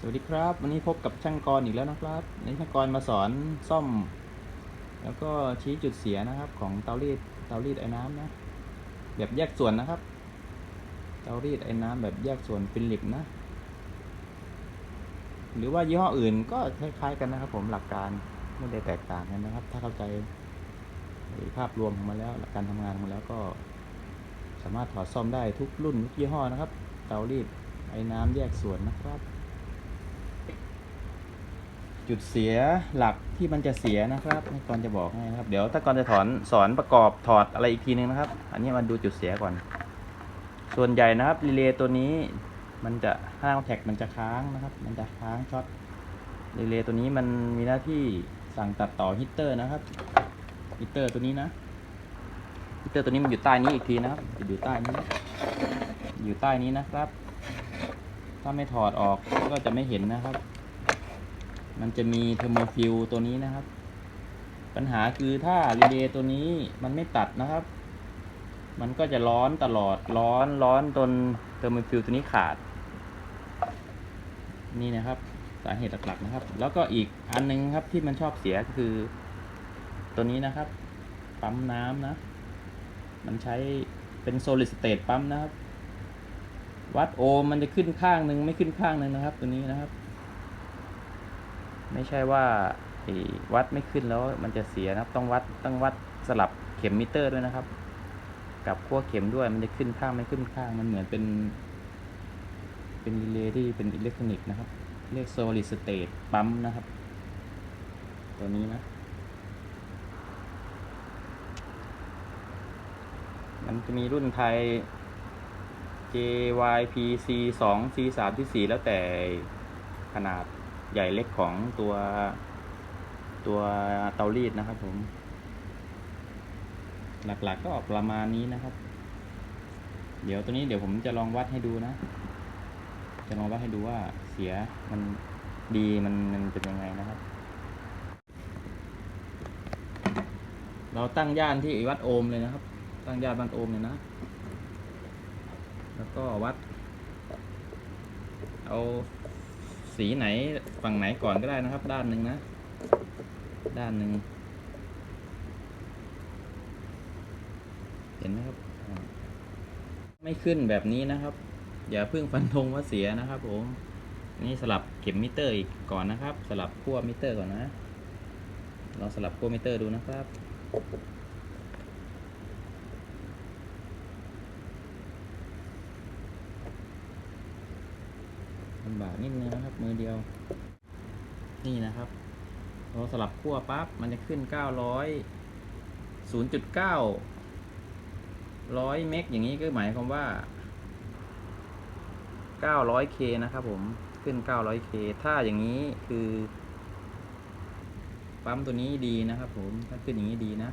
สวัสดีครับ วันนี้พบกับช่างกรอีกแล้วนะครับในช่างกรมาสอนซ่อม แล้วก็ชี้จุดเสียนะครับ ของเตารีดเตารีดไอ้น้ำนะ แบบแยกส่วนนะครับ เตารีดไอ้น้ำแบบแยกส่วนฟิลิปนะ หรือว่ายี่ห้ออื่นก็คล้ายๆกันนะครับ ผมหลักการไม่ได้แตกต่างกันนะครับ ถ้าเข้าใจภาพรวมของมันแล้วหลักการทำงานของมันแล้วก็ สามารถถอดซ่อมได้ทุกรุ่นทุกยี่ห้อนะครับ เตารีดไอ้น้ำแยกส่วนนะครับ จุดเสียหลักที่มันจะเสียนะครับให้ก่อนจะบอกให้นะครับเดี๋ยวถ้าก่อนจะถอนสอนประกอบถอดอะไรอีกทีนึงนะครับ อันนี้มาดูจุดเสียก่อน ส่วนใหญ่นะครับรีเลย์ตัวนี้มันจะห้างแท็กมันจะค้างนะครับ มันจะค้างช็อตรีเลย์ตัวนี้มันมีหน้าที่สั่งตัดต่อฮีตเตอร์นะครับฮีตเตอร์ตัวนี้นะฮีตเตอร์ตัวนี้มันอยู่ใต้นี้อีกทีนะครับอยู่ใต้นี้ อยู่ใต้นี้นะครับ ถ้าไม่ถอดออกก็จะไม่เห็นนะครับ มันจะมีเทอร์โมฟิลตัวนี้นะครับ ปัญหาคือถ้ารีเลย์ตัวนี้มันไม่ตัดนะครับ มันก็จะร้อนตลอดร้อนร้อนจนเทอร์โมฟิลตัวนี้ขาด นี่นะครับสาเหตุหลักๆนะครับ แล้วก็อีกอันหนึงครับที่มันชอบเสียก็คือ ตัวนี้นะครับปั๊มน้ำนะ มันใช้เป็นโซลิดสเตตปั๊มนะครับ วัดโอมมันจะขึ้นข้างหนึ่งไม่ขึ้นข้างหนึ่งนะครับ ตัวนี้นะครับ ไม่ใช่ว่าวัดไม่ขึ้นแล้วมันจะเสียนะครับ ต้องวัดต้องวัดสลับเข็มมิเตอร์ด้วยนะครับ กับขั้วเข็มด้วยมันจะขึ้นข้างไม่ขึ้นข้างมันเหมือนเป็น เป็นรีเลย์ที่เป็นอิเล็กทรอนิกส์นะครับ เรียก solid state ปั๊มนะครับ ตัวนี้นะมันจะมีรุ่นไทย JYPC 2 C 3ที่4แล้วแต่ขนาด ใหญ่เล็กของตัวตัวเตารีดนะครับผม หลักๆก็ประมาณนี้นะครับ เดี๋ยวตัวนี้เดี๋ยวผมจะลองวัดให้ดูนะ จะลองวัดให้ดูว่าเสียมันดีมันมันเป็นยังไงนะครับ เราตั้งย่านที่วัดโอห์มเลยนะครับ ตั้งย่านวัดโอห์มเลยนะ แล้วก็วัด เอา สีไหนฝั่งไหนก่อนก็ได้นะครับ ด้านหนึ่งนะ ด้านหนึ่งเห็นไหมครับ ไม่ขึ้นแบบนี้นะครับ อย่าเพิ่งฟันธงว่าเสียนะครับผมนี่สลับเข็มมิเตอร์อีกก่อนนะครับ สลับขั้วมิเตอร์ก่อนนะลองสลับขั้วมิเตอร์ดูนะครับำบากนิดนึงนะครับ มือเดียว นี่นะครับเราสลับขั้วปั๊บมันจะขึ้น 900 0.9 100เมกอย่างนี้ก็หมายความว่า 900K นะครับผมขึ้น 900K ถ้าอย่างนี้คือปั๊มตัวนี้ดีนะครับผม ถ้าขึ้นอย่างนี้ดีนะ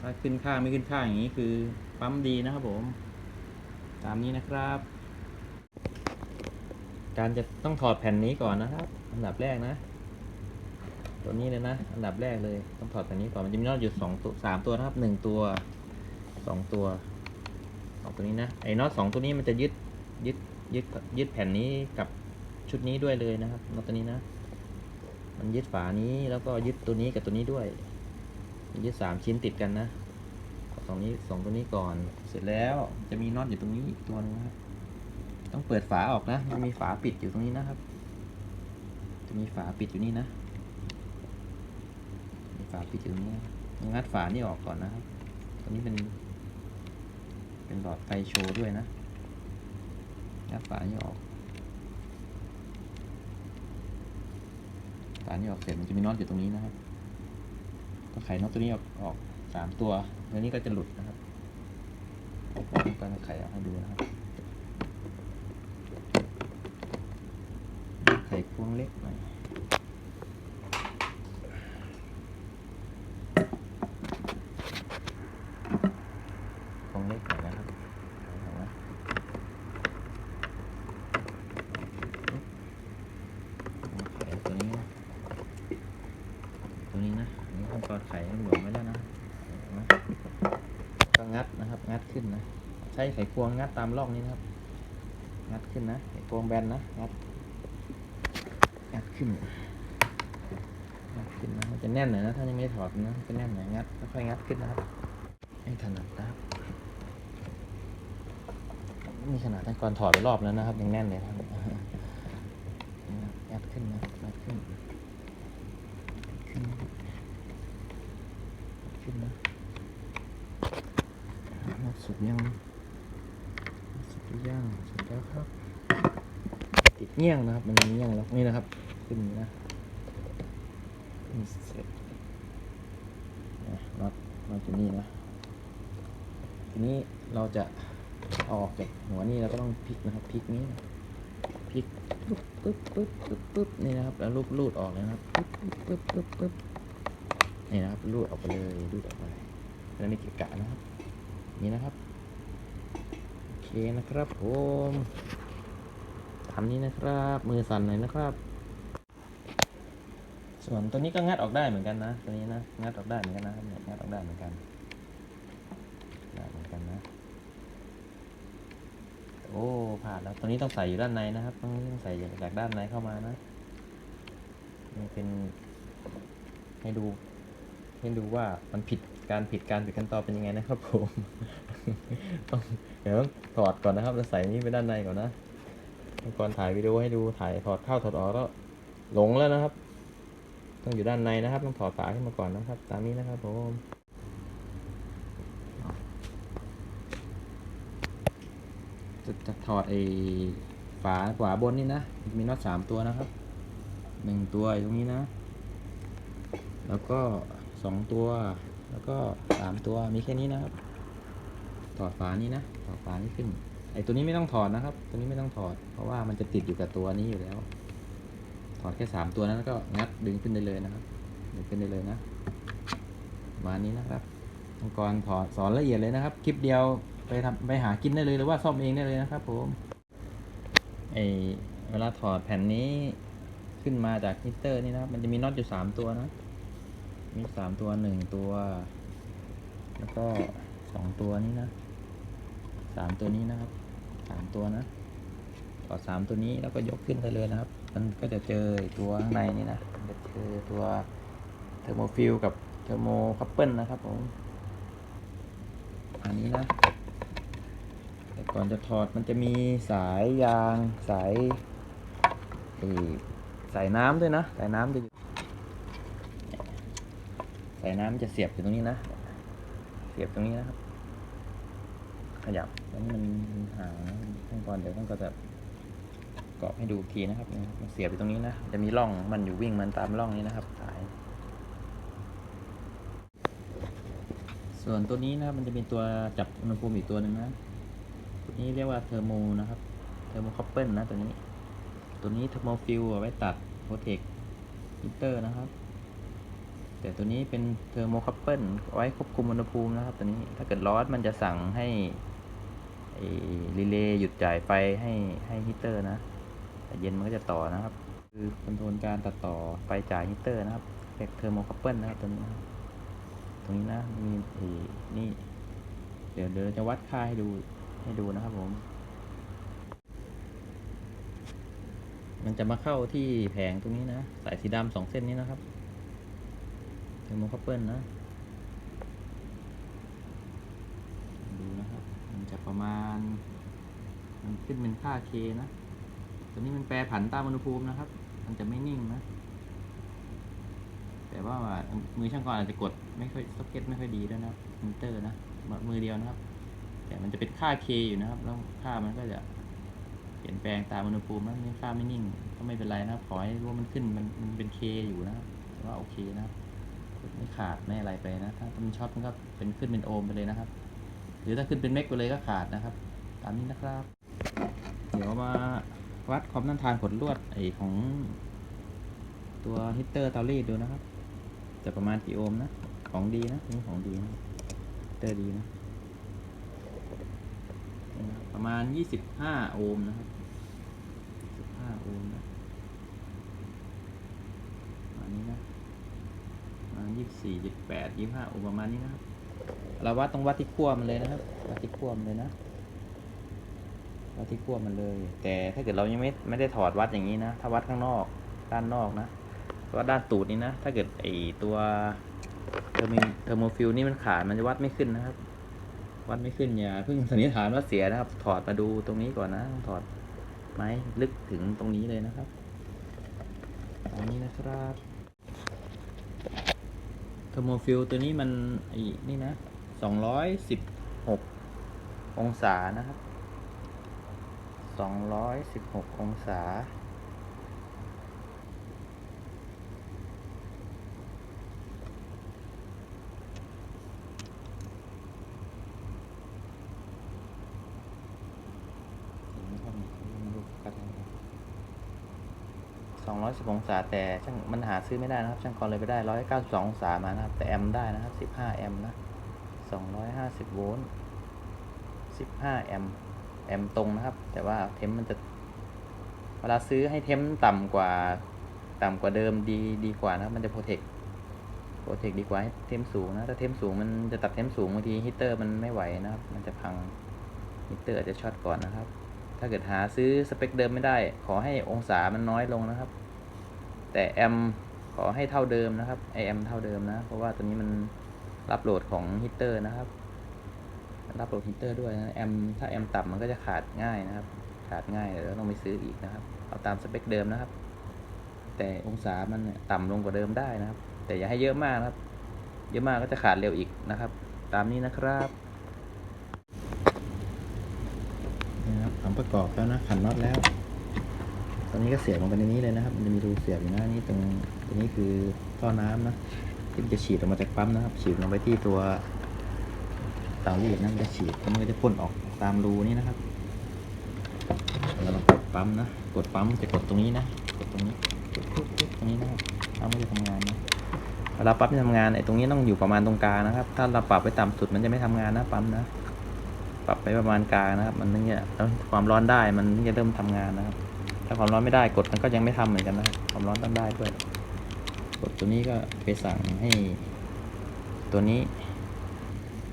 ถ้าขึ้นข้าไม่ขึ้นข้าอย่างนี้คือปั๊มดีนะครับผม ตามนี้นะครับ การจะต้องถอดแผ่นนี้ก่อนนะครับ อันดับแรกนะ ตัวนี้เลยนะ อันดับแรกเลย ต้องถอดแผ่นนี้ก่อน มันจะมีน็อตอยู่สองตัวสามตัวนะครับหนึ่งตัวสองตัวสองตัวนี้นะ ไอ้น็อตสองตัวนี้มันจะยึดยึดยึดยึดแผ่นนี้กับชุดนี้ด้วยเลยนะครับน็อตตัวนี้นะ มันยึดฝานี้แล้วก็ยึดตัวนี้กับตัวนี้ด้วยยึดสามชิ้นติดกันนะ สองนี้สองตัวนี้ก่อน เสร็จแล้วจะมีน็อตอยู่ตรงนี้อีกตัวนึงนะครับ ต้องเปิดฝาออกนะ มันมีฝาปิดอยู่ตรงนี้นะครับ จะมีฝาปิดอยู่นี่นะ มีฝาปิดอยู่ตรงนี้งัดฝานี่ออกก่อนนะครับ ตัวนี้เป็น เป็นหลอดไฟโชว์ด้วยนะ งัดฝานี่ออก ฝานี่ออกเสร็จมันจะมีน็อตอยู่ตรงนี้นะครับต้องไขน็อตตัวนี้ออกออกสามตัว อันนี้ก็จะหลุดนะครับผมก็จะไขออกให้ดูนะครับ ไขควงเล็กหน่อยควงเล็กหน่อยนะครับเอาไว้ไขตัวนี้นะตัวนี้นะอันนี้ขั้นตอนไขหลวมไว้แล้วนะ ก็งัดนะครับ งัดขึ้นนะ ใช้ไขควงงัดตามร่องนี้นะครับ งัดขึ้นนะไอ้โกงแบนนะ งัด งัดขึ้น งัดขึ้นนะ มันจะแน่นหน่อยนะ ถ้ายังไม่ถอดนะจะแน่นหน่อยงัดค่อยงัดขึ้นนะครับ ให้ถนัดนะครับนี่ขนาดตั้งก่อนถอดไปรอบแล้วนะครับ ยังแน่นเลยครับนี่นะงัดขึ้นนะงัดขึ้น ขึ้นนะครับขึ้นนะงัดสุดยัง สุดหรือยังสุดแล้วครับ ติดเงี้ยงนะครับ มันมีเงี้ยงแล้วนี่นะครับ ขึ้นนะนี่เสร็จนะน็อตน็อตอยู่นี่นะ ทีนี้เราจะเอาออกจากหัวนี่เราก็ต้องพลิกนะครับพลิกนี้พลิกปึ๊บปึ๊บปึ๊บปึ๊บปึ๊บนี่นะครับ แล้วลูบลูดออกเลยนะครับปึ๊บปึ๊บปึ๊บปึ๊บนี่นะครับลูดออกไปเลยลูดออกไปแล้วไม่เกะกะนะครับ นี่นะครับ เคนะครับผมทำนี้นะครับ มือสั่นหน่อยนะครับ ส่วนตัวนี้ก็งัดออกได้เหมือนกันนะ ตัวนี้นะงัดออกได้เหมือนกันนะครับเนี่ยงัดออกได้เหมือนกันได้เหมือนกันนะ โอ้ผ่านแล้วตัวนี้ต้องใส่อยู่ด้านในนะครับต้องใส่จากด้านในเข้ามานะนี่เป็นให้ดูให้ดูว่ามันผิดการผิดการผิดขั้นตอนเป็นยังไงนะครับผม ต้องเดี๋ยวต้องถอดก่อนนะครับ แล้วใส่นี้ไปด้านในก่อนนะก่อนถ่ายวิดีโอให้ดูถ่ายถอดเข้าถอดออกก็หลงแล้วนะครับ ต้องอยู่ด้านในนะครับ ต้องถอดฝาขึ้นมาก่อนนะครับ ตามนี้นะครับผมจะจะถอดไอ้ฝาขวาบนนี่นะ มีน็อตสามตัวนะครับหนึ่งตัวอยู่ตรงนี้นะ แล้วก็สองตัว แล้วก็สามตัว มีแค่นี้นะครับ ถอดฝานี้นะถอดฝานี้ขึ้น ไอตัวนี้ไม่ต้องถอดนะครับ ตัวนี้ไม่ต้องถอด เพราะว่ามันจะติดอยู่กับตัวนี้อยู่แล้ว ถอดแค่สามตัวนั้นก็งัดดึงขึ้นได้เลยนะครับ ดึงขึ้นได้เลยนะมานี้นะครับมังกรถอดสอนละเอียดเลยนะครับ คลิปเดียวไปทำไปหากินได้เลยหรือว่าซ่อมเองได้เลยนะครับ ผมไอเวลาถอดแผ่นนี้ขึ้นมาจากฮิเตอร์นี่นะครับ มันจะมีน็อตอยู่สามตัวนะ มีสามตัวหนึ่งตัว แล้วก็สองตัวนี้นะ สามตัวนี้นะครับสามตัวนะถอดสามตัวนี้แล้วก็ยกขึ้นได้เลยนะครับ มันก็จะเจอตัวข้างในนี่นะจะเจอตัวเทอร์โมฟิลกับเทอร์โมคัพเปิลนะครับผมอันนี้นะ แต่ก่อนจะถอดมันจะมีสายยางสายสายน้ำด้วยนะ สายน้ำจะอยู่สายน้ำจะเสียบอยู่ตรงนี้นะ เสียบตรงนี้นะครับ ยับแล้วมันห่างขั้นตอนเดี๋ยวต้องก็จะเกาะให้ดูทีนะครับมันเสียบอยู่ตรงนี้นะ จะมีร่องมันอยู่วิ่งมันตามร่องนี้นะครับสาย ส่วนตัวนี้นะมันจะเป็นตัวจับอุณหภูมิอีกตัวหนึ่งนะตัวนี้เรียกว่าเทอร์โมนะครับเทอร์โมคอปเปิลนะตัวนี้ ตัวนี้เทอร์โมฟิลเอาไว้ตัดโปรเทคฮิเตอร์นะครับ แต่ตัวนี้เป็นเทอร์โมคัพเปิลไว้ควบคุมอุณหภูมินะครับ ตัวนี้ถ้าเกิดร้อนมันจะสั่งให้ รีเลย์หยุดจ่ายไฟให้ให้ฮีตเตอร์นะ แต่เย็นมันก็จะต่อนะครับ คือคอนโทรลการตัดต่อไฟจ่ายฮีตเตอร์นะครับเป็นเทอร์โมคัพเปิลนะครับตัวนี้นะครับตรงนี้นะมีนี่ เดี๋ยวเดี๋ยวจะวัดค่าให้ดูให้ดูนะครับผม มันจะมาเข้าที่แผงตรงนี้นะ สายสีดำสองเส้นนี้นะครับเทอร์โมคัพเปิลนะ ดูนะครับ มันจะ ประมาณ มันขึ้นเป็นค่า K นะ ตัวนี้มันแปรผันตามอุณหภูมินะครับ มันจะไม่นิ่งนะ แต่ว่ามือช่างกรอาจจะกดไม่ค่อยซ็อกเก็ตไม่ค่อยดีด้วยนะมิเตอร์นะมือเดียวนะครับ แต่มันจะเป็นค่า K อยู่นะครับ แล้วค่ามันก็จะเปลี่ยนแปลงตามอุณหภูมินะนี่ค่าไม่นิ่งก็ไม่เป็นไรนะครับ ขอให้รู้ว่ามันขึ้นมันมันเป็น K อยู่นะครับว่าโอเคนะครับไม่ขาดไม่อะไรไปนะ ถ้ามันช็อตมันก็เป็นขึ้นเป็นโอห์มไปเลยนะครับ หรือถ้าขึ้นเป็นเมกไปเลยก็ขาดนะครับ ตามนี้นะครับ เดี๋ยวมาวัดความต้านทานขดลวดไอของตัวฮิตเตอร์เตารีดดูนะครับ จะประมาณกี่โอห์มนะ ของดีนะนี่ของดีนะฮิตเตอร์ดีนะ ประมาณยี่สิบห้าโอห์มนะครับสิบห้าโอห์มนะประมาณนี้นะประมาณยี่สิบสี่ยี่สิบแปดยี่สิบห้าโอห์มประมาณนี้นะครับ เราวัดต้องวัดที่ขั้วมันเลยนะครับ วัดที่ขั้วมันเลยนะ วัดที่ขั้วมันเลย แต่ถ้าเกิดเรายังไม่ไม่ได้ถอดวัดอย่างนี้นะ ถ้าวัดข้างนอกด้านนอกนะวัดด้านตูดนี้นะ ถ้าเกิดไอตัวเทอร์มิเทอร์โมฟิลนี่มันขาดมันจะวัดไม่ขึ้นนะครับ วัดไม่ขึ้นอย่าเพิ่งสันนิษฐานว่าเสียนะครับ ถอดมาดูตรงนี้ก่อนนะ ถอดไหมลึกถึงตรงนี้เลยนะครับตรงนี้นะครับ อร์โมฟิลตัวนี้มันไอ้นี่นะสองร้อยสิบหกองศานะครับสองร้อยสิบหกองศา องร้อยสิบองศา แต่ช่างมันหาซื้อไม่ได้นะครับ ช่างกรเลยไปได้ร้อยเก้าสิบสองศามานะครับ แต่แอมป์ได้นะครับสิบห้าแอมป์นะสองร้อยห้าสิบโวลต์สิบห้าแอมป์แอมตรงนะครับ แต่ว่าเทมมันจะ เวลาซื้อให้เทมต่ำกว่า ต่ำกว่าเดิมดีดีกว่านะครับ มันจะโปรเทค โปรเทคดีกว่าให้เทมสูงนะ ถ้าเทมสูงมันจะตัดเทมสูงบางทีฮีตเตอร์มันไม่ไหวนะครับ มันจะพังฮีตเตอร์อาจจะช็อตก่อนนะครับถ้าเกิดหาซื้อสเปคเดิมไม่ได้ ขอให้องศามันน้อยลงนะครับ แต่แอมขอให้เท่าเดิมนะครับไอแอมเท่าเดิมนะ เพราะว่าตัวนี้มันรับโหลดของฮีตเตอร์นะครับ รับโหลดฮีตเตอร์ด้วยนะแอมถ้าแอมต่ำมันก็จะขาดง่ายนะครับ ขาดง่ายเดี๋ยวต้องไปซื้ออีกนะครับ เอาตามสเปคเดิมนะครับ แต่องศามันเนี่ยต่ำลงกว่าเดิมได้นะครับ แต่อย่าให้เยอะมากนะครับ เยอะมากก็จะขาดเร็วอีกนะครับ ตามนี้นะครับนี่นะครับทำประกอบแล้วนะขันน็อตแล้ว ตอนนี้ก็เสียบลงไปในนี้เลยนะครับ มันจะมีรูเสียบอยู่นะนี่ตรงตรงนี้คือท่อน้ำนะที่มันจะฉีดออกมาจากปั๊มนะครับ ฉีดลงไปที่ตัวเตารีดนะมันจะฉีดแล้วมันก็จะพ่นออกตามรูนี้นะครับเราลองกดปั๊มนะ กดปั๊มจะกดตรงนี้นะ กดตรงนี้ตรงนี้นะครับปั๊มมันจะทำงานนะเวลาปั๊มจะทำงานไอ้ตรงนี้ต้องอยู่ประมาณตรงกลางนะครับ ถ้าเราปรับไปต่ำสุดมันจะไม่ทำงานนะปั๊มนะ ปรับไปประมาณกลางนะครับ มันถึงจะแล้วความร้อนได้มันถึงจะเริ่มทำงานนะครับ ถ้าความร้อนไม่ได้กดมันก็ยังไม่ทำเหมือนกันนะความร้อนต้องได้ด้วย กดตัวนี้ก็ไปสั่งให้ ตัวนี้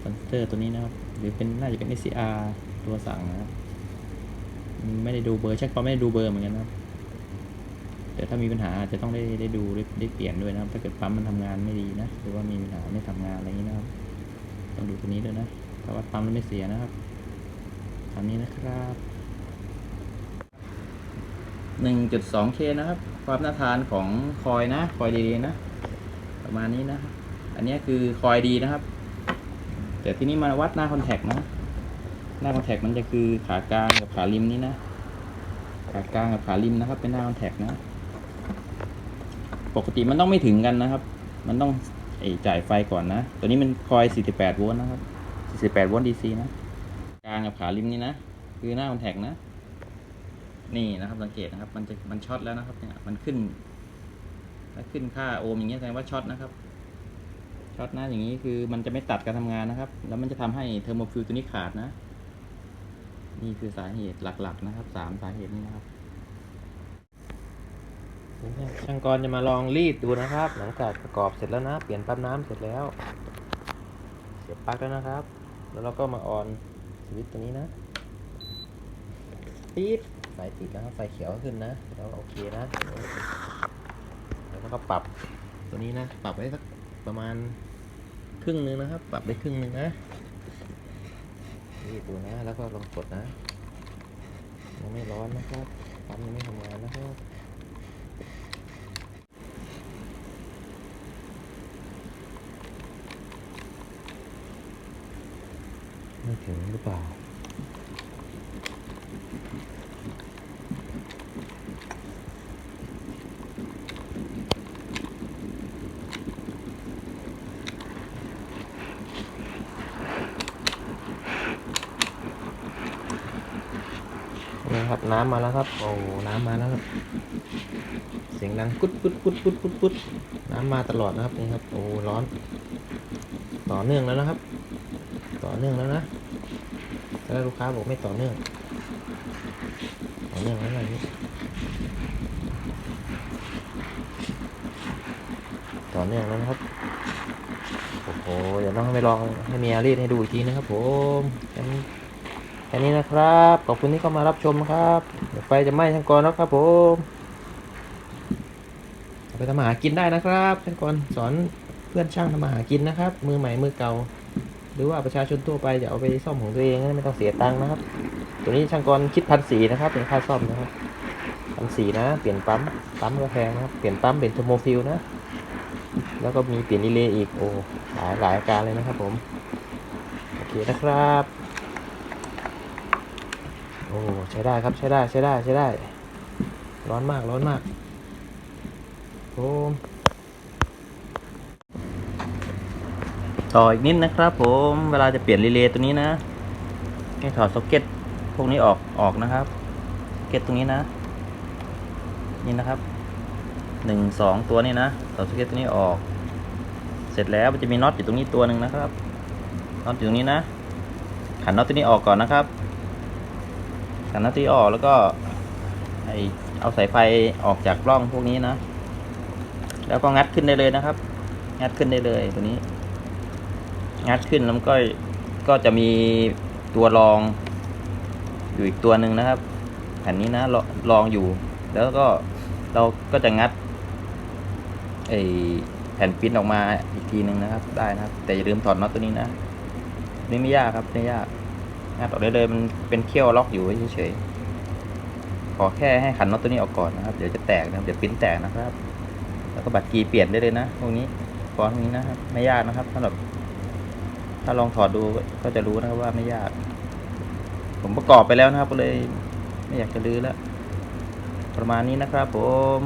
คอนเตอร์ตัวนี้นะครับ หรือเป็นน่าจะเป็น SCR ตัวสั่งนะครับไม่ได้ดูเบอร์ช่างก็ไม่ได้ดูเบอร์เหมือนกันนะครับแต่ถ้ามีปัญหาจะต้องได้ได้ดูได้ได้เปลี่ยนด้วยนะครับ ถ้าเกิดปั๊มมันทำงานไม่ดีนะ หรือว่ามีปัญหาไม่ทำงานอะไรอย่างนี้นะครับ ต้องดูตัวนี้ด้วยนะ ถ้าวัดปั๊มแล้วไม่เสียนะครับตามนี้นะครับ 1.2K นะครับ ความน่าทานของคอยนะ คอยดีๆนะ ประมาณนี้นะ อันนี้คือคอยดีนะครับ แต่ที่นี้มาวัดหน้าคอนแทคนะ หน้าคอนแทคมันจะคือขากลางกับขาริมนี้นะ ขากลางกับขาริมนะครับ เป็นหน้าคอนแทคนะ ปกติมันต้องไม่ถึงกันนะครับ มันต้องไอจ่ายไฟก่อนนะ ตัวนี้มันคอย 48 โวลต์นะครับ 48 โวลต์ DC นะ กลางกับขาริมนี่นะ คือหน้าคอนแทคนะ นี่นะครับสังเกตนะครับ มันจะมันช็อตแล้วนะครับเนี่ยมันขึ้นถ้าขึ้นค่าโอห์มอย่างเงี้ยแสดงว่าช็อตนะครับช็อตนะอย่างนี้คือมันจะไม่ตัดการทำงานนะครับ แล้วมันจะทำให้เทอร์โมฟิลตัวนี้ขาดนะ นี่คือสาเหตุหลักๆนะครับสามสาเหตุนี้นะครับช่างกรจะมาลองรีดดูนะครับ หลังจากประกอบเสร็จแล้วนะ เปลี่ยนปั๊มน้ำเสร็จแล้วเสียบปลั๊กแล้วนะครับ แล้วเราก็มาออนสวิตช์ตัวนี้นะปี๊บ ไฟติดแล้วไฟเขียวขึ้นนะแล้วโอเคนะแล้วก็ปรับตัวนี้นะ ปรับไว้สักประมาณครึ่งนึงนะครับ ปรับได้ครึ่งนึงนะรีดดูนะ แล้วก็ลองกดนะยังไม่ร้อนนะครับปั๊มยังไม่ทำงานนะครับไม่ถึงหรือเปล่า นี่ ครับน้ำมาแล้วครับโอ้น้ำมาแล้วครับเสียงดังกุดกุดกุดกุดกุดกุดน้ำมาตลอดนะครับนี่ครับโอ้ร้อน ต่อเนื่องแล้วนะครับ ต่อเนื่องแล้วนะแล้วลูกค้าบอกไม่ต่อเนื่องต่อเนื่องแล้วอะไรนี่ต่อเนื่องแล้วนะครับโอ้โหเดี๋ยวต้องไปลองให้เมียรีดให้ดูอีกทีนะครับผมงั้น แค่นี้นะครับ ขอบคุณที่เข้ามารับชมครับเดี๋ยวไฟจะไหม้ช่างกรแล้วครับผมไปทำมาหากินได้นะครับช่างกรสอนเพื่อนช่างทำมาหากินนะครับ มือใหม่มือเก่า หรือว่าประชาชนทั่วไปจะเอาไปซ่อมของตัวเองไม่ต้องเสียตังค์นะครับ ตัวนี้ช่างกรคิดพันสีนะครับเป็นค่าซ่อมนะครับพันสีนะ เปลี่ยนปั๊มปั๊มก็แพงนะครับเปลี่ยนปั๊มเปลี่ยนโทโมฟิลนะแล้วก็มีเปลี่ยนรีเลย์อีกโอ้หลายหลายอาการเลยนะครับผมโอเคนะครับ อ้ใช้ได้ครับใช้ได้ใช้ได้ใช้ได้ ร้อนมากร้อนมากโอ้ต่ออีกนิดนะครับ ผมเวลาจะเปลี่ยนรีเลย์ตัวนี้นะให้ถอดซ็อกเก็ตพวกนี้ออกออกนะครับซ็อกเก็ตตรงนี้นะ นี่นะครับหนึ่งสองตัวนี้นะถอดซ็อกเก็ตตัวนี้ออก เสร็จแล้วมันจะมีน็อตอยู่ตรงนี้ตัวหนึ่งนะครับน็อตอยู่ตรงนี้นะขันน็อตตัวนี้ออกก่อนนะครับ ขันน็อตตัวนี้ออกแล้วก็ไอเอาสายไฟออกจากกล้องพวกนี้นะ แล้วก็งัดขึ้นได้เลยนะครับ งัดขึ้นได้เลยตัวนี้ งัดขึ้นแล้วก็ก็จะมีตัวรองอยู่อีกตัวหนึ่งนะครับ แผ่นนี้นะรรองอยู่ แล้วก็เราก็จะงัดไอแผ่นปิ้นออกมาอีกทีหนึ่งนะครับ ได้นะครับ แต่อย่าลืมถอดน็อตตัวนี้นะ นี่ไม่ยากครับไม่ยาก งัดออกได้เลยมันเป็นเขี้ยวล็อกอยู่เฉยๆขอแค่ให้ขันน็อตตัวนี้ออกก่อนนะครับ เดี๋ยวจะแตกนะครับเดี๋ยวปิ้นแตกนะครับ แล้วก็บัตรกีเปลี่ยนได้เลยนะพวกนี้ฟอนต์พวกนี้นะครับ ไม่ยากนะครับสำหรับ ถ้าลองถอดดูก็จะรู้นะครับว่าไม่ยาก ผมประกอบไปแล้วนะครับก็เลย ไม่อยากจะลื้อแล้วประมาณนี้นะครับผม